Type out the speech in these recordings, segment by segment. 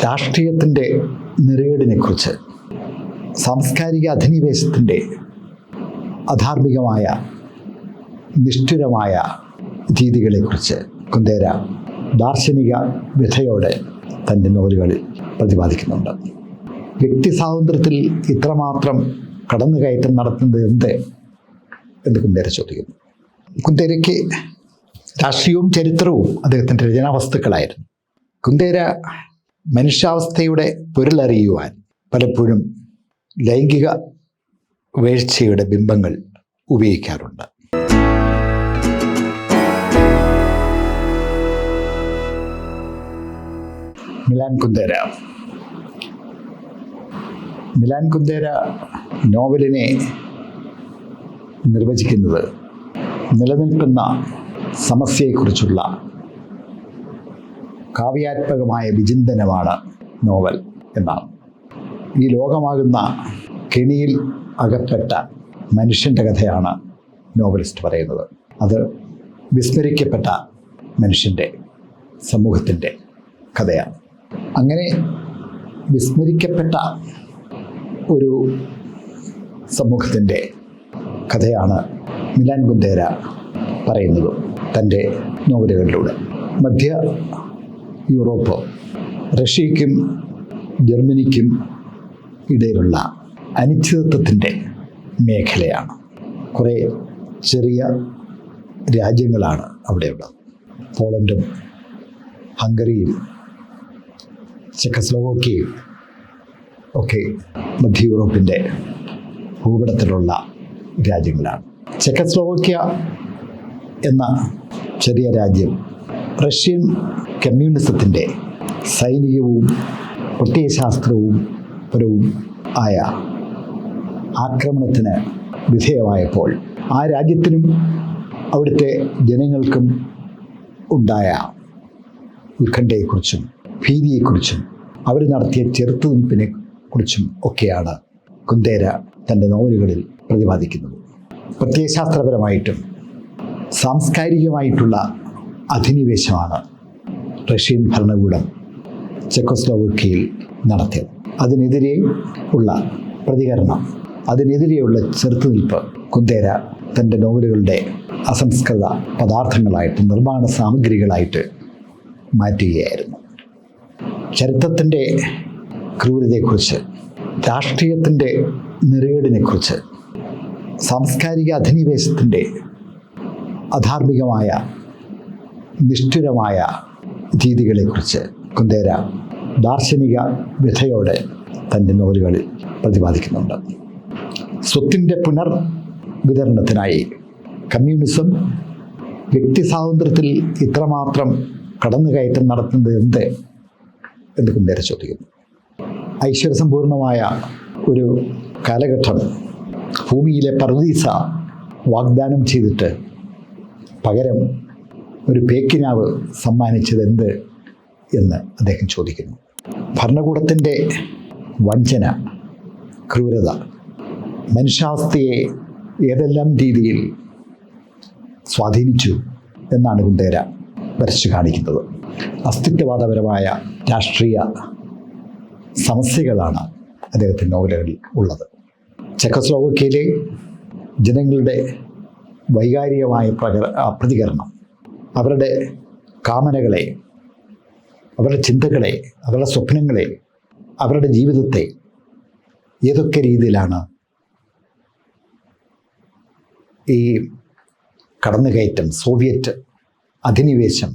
രാഷ്ട്രീയത്തിന്റെ നിറയേടിനെക്കുറിച്ച് സാംസ്കാരിക അധിനിവേശത്തിന്റെ അധാർമികമായ നിഷ്ഠുരമായ രീതികളെക്കുറിച്ച് കുന്തേര ദാർശനിക വിധയോടെ തന്റെ നോവലുകളിൽ പ്രതിപാദിക്കുന്നുണ്ട്. വ്യക്തി സ്വാതന്ത്ര്യത്തിൽ ഇത്രമാത്രം കടന്നുകയറ്റം നടത്തുന്നത് എന്ത് എന്ന് കുന്തേര ചോദിക്കുന്നു. കുന്തേരയ്ക്ക് രാഷ്ട്രീയവും ചരിത്രവും അദ്ദേഹത്തിന്റെ രചനാവസ്തുക്കളായിരുന്നു കുന്തേര മനുഷ്യാവസ്ഥയുടെ പൊരുളറിയുവാൻ പലപ്പോഴും ലൈംഗിക വീഴ്ചയുടെ ബിംബങ്ങൾ ഉപയോഗിക്കാറുണ്ട്. മിലാൻ കുന്തേര മിലാൻ കുന്തേര നോവലിനെ നിർവചിക്കുന്നത് നിലനിൽക്കുന്ന സമസ്യയെക്കുറിച്ചുള്ള കാവ്യാത്മകമായ വിചിന്തനമാണ് നോവൽ എന്നാണ്. ഈ ലോകമാകുന്ന കെണിയിൽ അകപ്പെട്ട മനുഷ്യന്റെ കഥയാണ് നോവലിസ്റ്റ് പറയുന്നത്. അത് വിസ്മരിക്കപ്പെട്ട മനുഷ്യന്റെ സമൂഹത്തിന്റെ കഥയാണ്. അങ്ങനെ വിസ്മരിക്കപ്പെട്ട ഒരു സമൂഹത്തിന്റെ കഥയാണ് മിലാൻ ഗുണ്ടേര പറയുന്നത് തന്റെ നോവലുകളിലൂടെ. മധ്യ യൂറോപ്പ് റഷ്യയ്ക്കും ജർമ്മനിക്കും ഇടയിലുള്ള അനിശ്ചിതത്വത്തിന്റെ മേഖലയാണ്. കുറേ ചെറിയ രാജ്യങ്ങളാണ് അവിടെയുള്ളത്. പോളണ്ടും ഹംഗറിയും ചെക്കസ്ലോവോക്കിയയും ഒക്കെ മധ്യ യൂറോപ്പിന്റെ ഭൂപടത്തിലുള്ള രാജ്യങ്ങളാണ്. ചെക്കസ്ലോവോക്കിയ എന്ന ചെറിയ രാജ്യം റഷ്യൻ കമ്മ്യൂണിസത്തിന്റെ സൈനികവും പ്രത്യയശാസ്ത്രവും പരവും ആയ ആക്രമണത്തിന് വിധേയമായപ്പോൾ ആ രാജ്യത്തിനും അവിടുത്തെ ജനങ്ങൾക്കും ഉണ്ടായ ഉത്കണ്ഠയെക്കുറിച്ചും ഭീതിയെക്കുറിച്ചും അവർ നടത്തിയ ചെറുത്തുനിൽപ്പിനെ കുറിച്ചും ഒക്കെയാണ് കുന്തേര തന്റെ നോവലുകളിൽ പ്രതിപാദിക്കുന്നത്. പ്രത്യയശാസ്ത്രപരമായിട്ടും സാംസ്കാരികമായിട്ടുള്ള അധിനിവേശമാണ്. റഷ്യൻ ഭരണകൂടം ചെക്കോസ്ലോവക്കിയയിൽ നടത്തിയത്. അതിനെതിരെ ഉള്ള പ്രതികരണം അതിനെതിരെയുള്ള ചെറുത്തുനിൽപ്പ് കുന്തേര തന്റെ നോവലുകളുടെ അസംസ്കൃത പദാർത്ഥങ്ങളായിട്ട് നിർമ്മാണ സാമഗ്രികളായിട്ട് മാറ്റുകയായിരുന്നു. ചരിത്രത്തിന്റെ ക്രൂരതയെക്കുറിച്ച് രാഷ്ട്രീയത്തിന്റെ നിറയേടിനെക്കുറിച്ച് സാംസ്കാരിക അധിനിവേശത്തിന്റെ അധാർമികമായ നിഷ്ഠുരമായ രീതികളെക്കുറിച്ച് കുന്തേര ദാർശനിക വിധയോടെ തന്റെ നോവലുകളിൽ പ്രതിപാദിക്കുന്നുണ്ട്. സ്വത്തിന്റെ പുനർ വിതരണത്തിനായി കമ്മ്യൂണിസം വ്യക്തി സ്വാതന്ത്ര്യത്തിൽ ഇത്രമാത്രം കടന്നുകയറ്റം നടത്തുന്നത് എന്ത്? എന്ന് കുന്തേര ചോദിക്കുന്നു. ഐശ്വര്യസമ്പൂർണമായ ഒരു കാലഘട്ടം ഭൂമിയിലെ പർദീസ വാഗ്ദാനം ചെയ്തിട്ട് പകരം ഒരു പേക്കിനാവ് സമ്മാനിച്ചത് എന്ത് എന്ന് അദ്ദേഹം ചോദിക്കുന്നു. ഭരണകൂടത്തിന്റെ വഞ്ചന ക്രൂരത മനുഷ്യാവസ്ഥയെ ഏതെല്ലാം രീതിയിൽ സ്വാധീനിച്ചു എന്നാണ് ഗുണ്ടേര വരച്ചു കാണിക്കുന്നത്. അസ്തിത്വവാദപരമായ രാഷ്ട്രീയ സമസ്യകളാണ് അദ്ദേഹത്തിന്റെ നോവലുകളിൽ ഉള്ളത്. ചെക്കസ്ലോവക്കയിലെ ജനങ്ങളുടെ വൈകാരികമായ പ്രകര പ്രതികരണം അവരുടെ കാമനകളെ അവരുടെ ചിന്തകളെ അവരുടെ സ്വപ്നങ്ങളെ അവരുടെ ജീവിതത്തെ ഏതൊക്കെ രീതിയിലാണ് ഈ കടന്നുകയറ്റം സോവിയറ്റ് അധിനിവേശം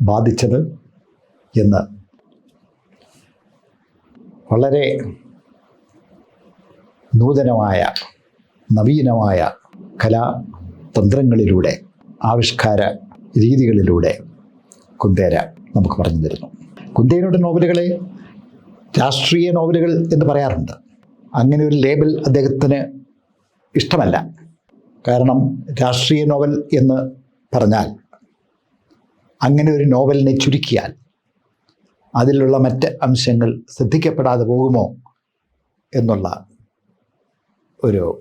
ബാധിച്ചത് എന്ന് വളരെ നൂതനമായ നവീനമായ കലാതന്ത്രങ്ങളിലൂടെ ആവിഷ്കാര രീതികളിലൂടെ കുന്തേര നമുക്ക് പറഞ്ഞു തരുന്നു. കുന്തേരയുടെ നോവലുകളെ രാഷ്ട്രീയ നോവലുകൾ എന്ന് പറയാറുണ്ട്. അങ്ങനെ ഒരു ലേബൽ അദ്ദേഹത്തിന് ഇഷ്ടമല്ല. കാരണം രാഷ്ട്രീയ നോവൽ എന്ന് പറഞ്ഞാൽ അങ്ങനെ ഒരു നോവലിനെ ചുരുക്കിയാൽ അതിലുള്ള മറ്റ് അംശങ്ങൾ ശ്രദ്ധിക്കപ്പെടാതെ പോകുമോ എന്നുള്ള ഒരു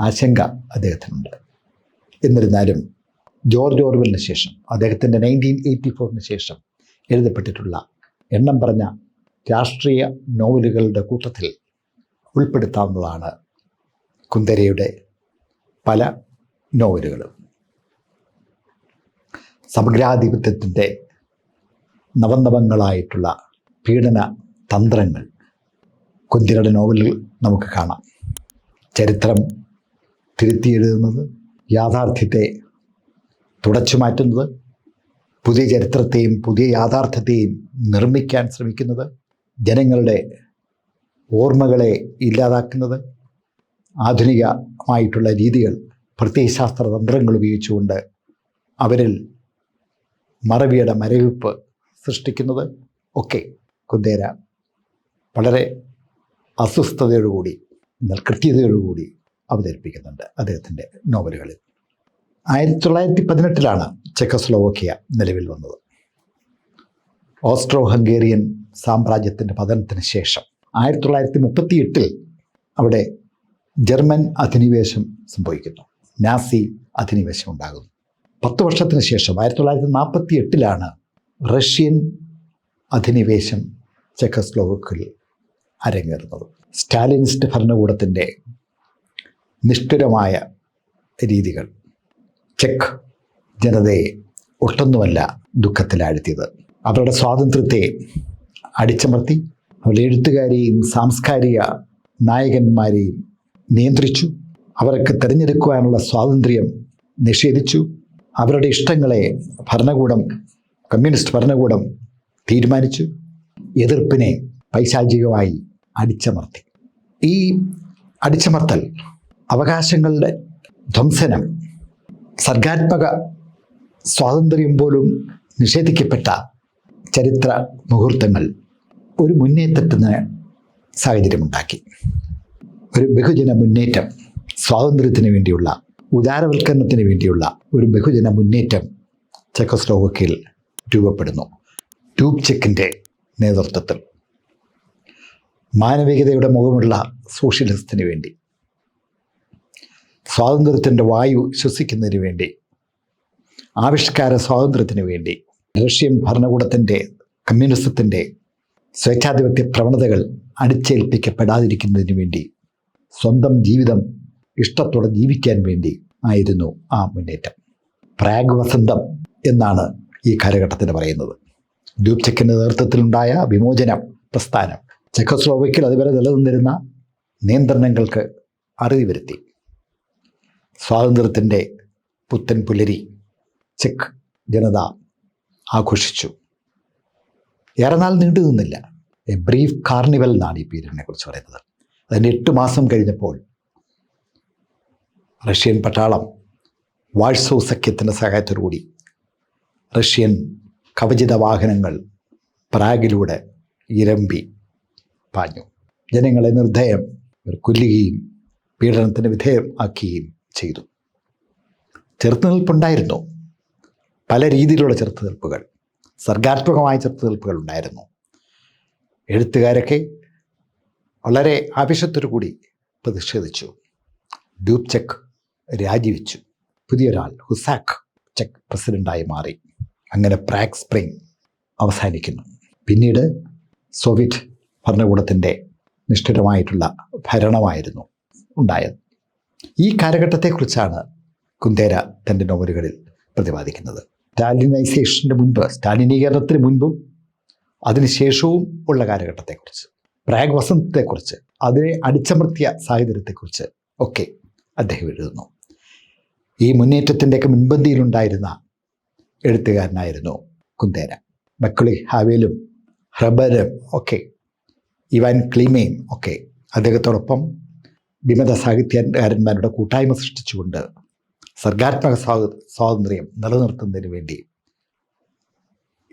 ആശങ്ക അദ്ദേഹത്തിനുണ്ട്. എന്നിരുന്നാലും ജോർജ് ഓർവലിന് ശേഷം അദ്ദേഹത്തിന്റെ നയന്റീൻ എയ്റ്റി ഫോറിന് ശേഷം എഴുതപ്പെട്ടിട്ടുള്ള എണ്ണം പറഞ്ഞ രാഷ്ട്രീയ നോവലുകളുടെ കൂട്ടത്തിൽ ഉൾപ്പെടുത്താവുന്നതാണ് കുന്ദരയുടെ പല നോവലുകളും. സമഗ്രാധിപത്യത്തിന്റെ നവനവങ്ങളായിട്ടുള്ള പീഡന തന്ത്രങ്ങൾ കുന്തിരയുടെ നോവലിൽ നമുക്ക് കാണാം. ചരിത്രം തിരുത്തിയെഴുതുന്നത് യാഥാർത്ഥ്യത്തെ തുടച്ചു മാറ്റുന്നത് പുതിയ ചരിത്രത്തെയും പുതിയ യാഥാർത്ഥ്യത്തെയും നിർമ്മിക്കാൻ ശ്രമിക്കുന്നത് ജനങ്ങളുടെ ഓർമ്മകളെ ഇല്ലാതാക്കുന്നത് ആധുനികമായിട്ടുള്ള രീതികൾ പ്രത്യയശാസ്ത്ര തന്ത്രങ്ങൾ ഉപയോഗിച്ചുകൊണ്ട് അവരിൽ മറവിയുടെ മരവിപ്പ് സൃഷ്ടിക്കുന്നത് ഒക്കെ കുന്തേര വളരെ അസ്വസ്ഥതയോടുകൂടി എന്നാൽ കൃത്യതയോടുകൂടി അവതരിപ്പിക്കുന്നുണ്ട് അദ്ദേഹത്തിന്റെ നോവലുകളിൽ. ആയിരത്തി തൊള്ളായിരത്തി പതിനെട്ടിലാണ് ചെക്കസ്ലോവക്കിയ നിലവിൽ വന്നത്. ഓസ്ട്രോ ഹംഗേറിയൻ സാമ്രാജ്യത്തിന്റെ പതനത്തിന് ശേഷം ആയിരത്തി തൊള്ളായിരത്തി മുപ്പത്തി എട്ടിൽ അവിടെ ജർമ്മൻ അധിനിവേശം സംഭവിക്കുന്നു. നാസി അധിനിവേശം ഉണ്ടാകുന്നു. പത്ത് വർഷത്തിന് ശേഷം ആയിരത്തി തൊള്ളായിരത്തി നാൽപ്പത്തി എട്ടിലാണ് റഷ്യൻ അധിനിവേശം ചെക്കസ്ലോവക്കിൽ അരങ്ങേറുന്നത്. സ്റ്റാലിനിസ്റ്റ് ഭരണകൂടത്തിന്റെ നിഷ്ഠുരമായ രീതികൾ ചെക്ക് ജനതയെ ഒട്ടൊന്നുമല്ല ദുഃഖത്തിലാഴ്ത്തിയത്. അവരുടെ സ്വാതന്ത്ര്യത്തെ അടിച്ചമർത്തി അവരുടെ എഴുത്തുകാരെയും സാംസ്കാരിക നായകന്മാരെയും നിയന്ത്രിച്ചു. അവർക്ക് തിരഞ്ഞെടുക്കുവാനുള്ള സ്വാതന്ത്ര്യം നിഷേധിച്ചു. അവരുടെ ഇഷ്ടങ്ങളെ ഭരണകൂടം കമ്മ്യൂണിസ്റ്റ് ഭരണകൂടം തീരുമാനിച്ചു. എതിർപ്പിനെ പൈശാചികമായി അടിച്ചമർത്തി. ഈ അടിച്ചമർത്തൽ അവകാശങ്ങളുടെ ധ്വംസനം സർഗാത്മക സ്വാതന്ത്ര്യം പോലും നിഷേധിക്കപ്പെട്ട ചരിത്ര മുഹൂർത്തങ്ങൾ ഒരു മുന്നേറ്റത്തിന് സാഹചര്യമുണ്ടാക്കി. ഒരു ബഹുജന മുന്നേറ്റം സ്വാതന്ത്ര്യത്തിന് വേണ്ടിയുള്ള ഉദാരവൽക്കരണത്തിന് വേണ്ടിയുള്ള ഒരു ബഹുജന മുന്നേറ്റം ചെക്കോസ്ലോവക്കിൽ രൂപപ്പെടുന്നു. ട്യൂബ് ചെക്കിന്റെ നേതൃത്വത്തിൽ. മാനവികതയുടെ മുഖമുള്ള സോഷ്യലിസത്തിന് വേണ്ടി. സ്വാതന്ത്ര്യത്തിന്റെ വായു ശ്വസിക്കുന്നതിന് വേണ്ടി ആവിഷ്കാര സ്വാതന്ത്ര്യത്തിന് വേണ്ടി റഷ്യൻ ഭരണകൂടത്തിന്റെ കമ്മ്യൂണിസത്തിന്റെ സ്വേച്ഛാധിപത്യ പ്രവണതകൾ അടിച്ചേൽപ്പിക്കപ്പെടാതിരിക്കുന്നതിന് വേണ്ടി സ്വന്തം ജീവിതം ഇഷ്ടത്തോടെ ജീവിക്കാൻ വേണ്ടി ആയിരുന്നു ആ മുന്നേറ്റം. പ്രാഗ് വസന്തം എന്നാണ് ഈ കാലഘട്ടത്തിന് പറയുന്നത്. ഡ്യൂപ്ചെക്കിന്റെ നേതൃത്വത്തിലുണ്ടായ വിമോചന പ്രസ്ഥാനം. ചെക്കോസ്ലോവയ്ക്കിൽ അതുവരെ നിലനിന്നിരുന്ന നിയന്ത്രണങ്ങൾക്ക് അറുതി വരുത്തി. സ്വാതന്ത്ര്യത്തിന്റെ പുത്തൻ പുലരി ചെക്ക് ജനത ആഘോഷിച്ചു. ഏറെ നാൾ നീണ്ടു നിന്നില്ല. എ ബ്രീഫ് കാർണിവൽ എന്നാണ് ഈ പീരീഡിനെ കുറിച്ച് പറയുന്നത്. അതിന്റെ എട്ട് മാസം കഴിഞ്ഞപ്പോൾ റഷ്യൻ പട്ടാളം വാഴ്സോ സഖ്യത്തിന്റെ സഹായത്തോടുകൂടി റഷ്യൻ കവചിത വാഹനങ്ങൾ പ്രാഗിലൂടെ ഇരമ്പി പാഞ്ഞു. ജനങ്ങളെ നിർദ്ധയം കൊല്ലുകയും പീഡനത്തിന് വിധേയം ആക്കുകയും ചെയ്തു. ചെറുത്തുനിൽപ്പുണ്ടായിരുന്നു പല രീതിയിലുള്ള ചെറുത്തുനിൽപ്പുകൾ സർഗാത്മകമായ ചെറുത്തുനിൽപ്പുകൾ ഉണ്ടായിരുന്നു. എഴുത്തുകാരൊക്കെ വളരെ ആവശ്യത്തോടു കൂടി പ്രതിഷേധിച്ചു. ഡ്യൂബ് ചെക്ക് രാജിവെച്ചു. പുതിയൊരാൾ ഹുസാക്ക് ചെക്ക് പ്രസിഡന്റായി മാറി. അങ്ങനെ പ്രാക് സ്പ്രിംഗ് അവസാനിക്കുന്നു. പിന്നീട് സോവിയറ്റ് ഭരണകൂടത്തിന്റെ നിഷ്ഠിരമായിട്ടുള്ള ഭരണമായിരുന്നു ഉണ്ടായത്. ഈ കാലഘട്ടത്തെക്കുറിച്ചാണ് കുന്തേര തന്റെ നോവലുകളിൽ പ്രതിപാദിക്കുന്നത്. സ്റ്റാലിനൈസേഷന്റെ മുൻപ് സ്റ്റാലിനീകരണത്തിന് മുൻപും അതിനുശേഷവും ഉള്ള കാലഘട്ടത്തെക്കുറിച്ച് പ്രാഗ് വസന്തത്തെക്കുറിച്ച് അതിനെ അടിച്ചമർത്തിയ സാഹചര്യത്തെക്കുറിച്ച് ഒക്കെ അദ്ദേഹം എഴുതുന്നു. ഈ മുന്നേറ്റത്തിന്റെയൊക്കെ മുൻപന്തിയിലുണ്ടായിരുന്ന എഴുത്തുകാരനായിരുന്നു കുന്തേര മക്കളി ഹാവേലും ഹ്രബലും ഒക്കെ ഇവാൻ ക്ലീമയും ഒക്കെ അദ്ദേഹത്തോടൊപ്പം വിമത സാഹിത്യകാരന്മാരുടെ കൂട്ടായ്മ സൃഷ്ടിച്ചുകൊണ്ട് സർഗാത്മക സ്വാത സ്വാതന്ത്ര്യം നിലനിർത്തുന്നതിന് വേണ്ടി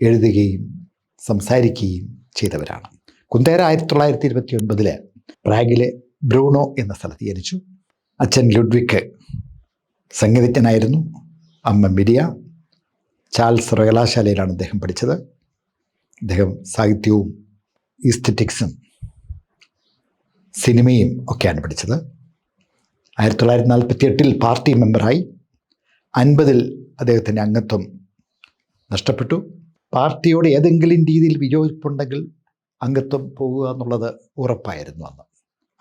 എഴുതുകയും സംസാരിക്കുകയും ചെയ്തവരാണ്. കുന്തേര ആയിരത്തി തൊള്ളായിരത്തി ഇരുപത്തി ഒൻപതിൽ പ്രാഗിലെ ബ്രൂണോ എന്ന സ്ഥലത്ത് ജനിച്ചു. അച്ഛൻ ലുഡ്വിക്ക് സംഗീതജ്ഞനായിരുന്നു. അമ്മ മിരിയ. ചാൾസ് സർവകലാശാലയിലാണ് അദ്ദേഹം പഠിച്ചത്. അദ്ദേഹം സാഹിത്യവും ഈസ്തറ്റിക്സും സിനിമയും ഒക്കെയാണ് പഠിച്ചത് ആയിരത്തി തൊള്ളായിരത്തി നാൽപ്പത്തി എട്ടിൽ പാർട്ടി മെമ്പറായി അൻപതിൽ അദ്ദേഹത്തിന്റെ അംഗത്വം നഷ്ടപ്പെട്ടു. പാർട്ടിയോട് ഏതെങ്കിലും രീതിയിൽ വിയോജിപ്പുണ്ടെങ്കിൽ അംഗത്വം പോകുക എന്നുള്ളത് ഉറപ്പായിരുന്നു അന്ന്.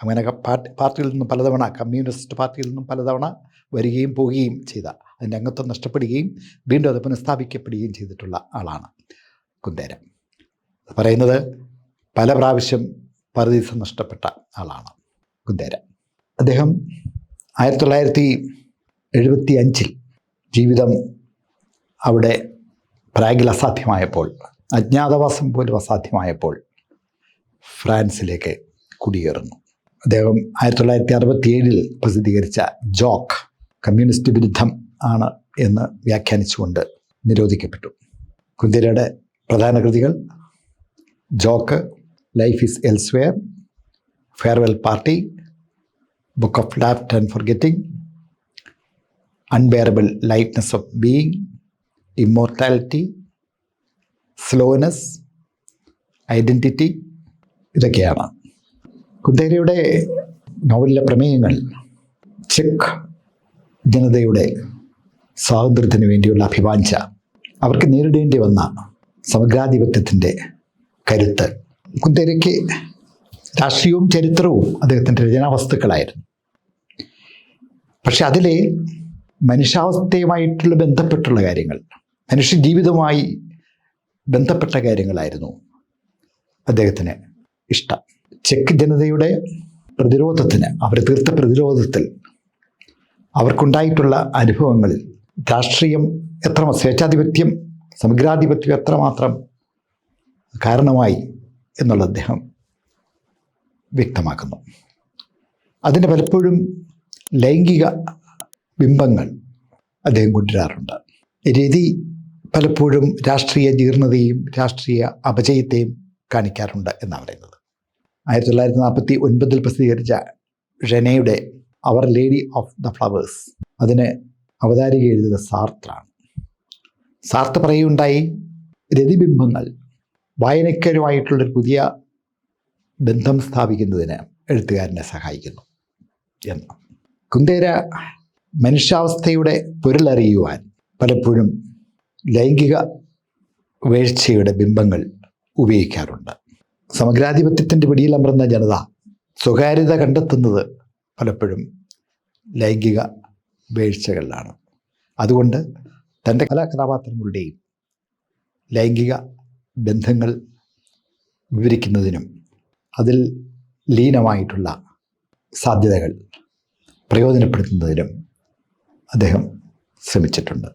അങ്ങനെ പാർട്ടി പാർട്ടിയിൽ നിന്നും പലതവണ കമ്മ്യൂണിസ്റ്റ് പാർട്ടിയിൽ നിന്നും പലതവണ വരികയും പോവുകയും ചെയ്ത അതിന്റെ അംഗത്വം നഷ്ടപ്പെടുകയും വീണ്ടും അത് പുനഃസ്ഥാപിക്കപ്പെടുകയും ചെയ്തിട്ടുള്ള ആളാണ് കുന്തേരം പറയുന്നത് പല പ്രാവശ്യം പരദീസ നഷ്ടപ്പെട്ട ആളാണ് കുന്ദേര അദ്ദേഹം ആയിരത്തി തൊള്ളായിരത്തി എഴുപത്തി അഞ്ചിൽ ജീവിതം അവിടെ പ്രാഗിൽ അസാധ്യമായപ്പോൾ അജ്ഞാതവാസം പോലും അസാധ്യമായപ്പോൾ ഫ്രാൻസിലേക്ക് കുടിയേറുന്നു. അദ്ദേഹം ആയിരത്തി തൊള്ളായിരത്തി അറുപത്തി ഏഴിൽ പ്രസിദ്ധീകരിച്ച ജോക്ക് കമ്മ്യൂണിസ്റ്റ് വിരുദ്ധം ആണ് എന്ന് വ്യാഖ്യാനിച്ചുകൊണ്ട് നിരോധിക്കപ്പെട്ടു. കുന്തിരയുടെ പ്രധാന കൃതികൾ joke life is elsewhere farewell party book of laughed and forgetting unbearable lightness of being immortality slowness identity ഇതൊക്കെയാണ്. കുന്തേരയുടെ നോവലിലെ പ്രമേയങ്ങൾ. ചെക്ക് ജനതയുടെ സ്വാതന്ത്ര്യത്തിന് വേണ്ടിയുള്ള അഭിവാഞ്ച അവർക്ക് നേരിടേണ്ടി വന്ന സമഗ്രാധിപത്യത്തിന്റെ കരുത്ത്. കുന്തേരയ്ക്ക് രാഷ്ട്രീയവും ചരിത്രവും അദ്ദേഹത്തിന്റെ രചനാവസ്തുക്കളായിരുന്നു. പക്ഷെ അതിലെ മനുഷ്യാവസ്ഥയുമായിട്ടുള്ള ബന്ധപ്പെട്ടുള്ള കാര്യങ്ങൾ മനുഷ്യ ജീവിതവുമായി ബന്ധപ്പെട്ട കാര്യങ്ങളായിരുന്നു അദ്ദേഹത്തിന് ഇഷ്ടം. ചെക്ക് ജനതയുടെ പ്രതിരോധത്തിന് അവർ തീർത്ത പ്രതിരോധത്തിൽ അവർക്കുണ്ടായിട്ടുള്ള അനുഭവങ്ങളിൽ രാഷ്ട്രീയം എത്ര സ്വേച്ഛാധിപത്യം സമഗ്രാധിപത്യം എത്രമാത്രം കാരണമായി എന്നുള്ളത് അദ്ദേഹം വ്യക്തമാക്കുന്നു. അതിന് പലപ്പോഴും ലൈംഗിക ബിംബങ്ങൾ അദ്ദേഹം കൊണ്ടുവരാറുണ്ട്. രതി പലപ്പോഴും രാഷ്ട്രീയ ജീർണതയും രാഷ്ട്രീയ അപജയത്തെയും കാണിക്കാറുണ്ട് എന്നാണ് പറയുന്നത്. ആയിരത്തി തൊള്ളായിരത്തി നാൽപ്പത്തി ഒൻപതിൽ പ്രസിദ്ധീകരിച്ച ഷെനയുടെ our lady of the flowers അതിന് അവതാരിക എഴുതുന്നത് സാർത്രാണ്. സാർത്ത് പറയുകയുണ്ടായി. രതിബിംബങ്ങൾ വായനക്കാരുമായിട്ടുള്ളൊരു പുതിയ ബന്ധം സ്ഥാപിക്കുന്നതിന് എഴുത്തുകാരനെ സഹായിക്കുന്നു എന്ന്. കുന്തേര മനുഷ്യാവസ്ഥയുടെ പൊരുളറിയുവാൻ പലപ്പോഴും ലൈംഗിക വീഴ്ചയുടെ ബിംബങ്ങൾ ഉപയോഗിക്കാറുണ്ട്. സമഗ്രാധിപത്യത്തിന്റെ പിടിയിലമർന്ന ജനത സ്വകാര്യത കണ്ടെത്തുന്നത് പലപ്പോഴും ലൈംഗിക വീഴ്ചകളിലാണ് അതുകൊണ്ട് തന്റെ കലാ കഥാപാത്രങ്ങളുടെയും ലൈംഗിക ബന്ധങ്ങൾ വിവരിക്കുന്നതിനും അതിൽ ലീനമായിട്ടുള്ള സാധ്യതകൾ പ്രയോജനപ്പെടുത്തുന്നതിനും അദ്ദേഹം ശ്രമിച്ചിട്ടുണ്ട്.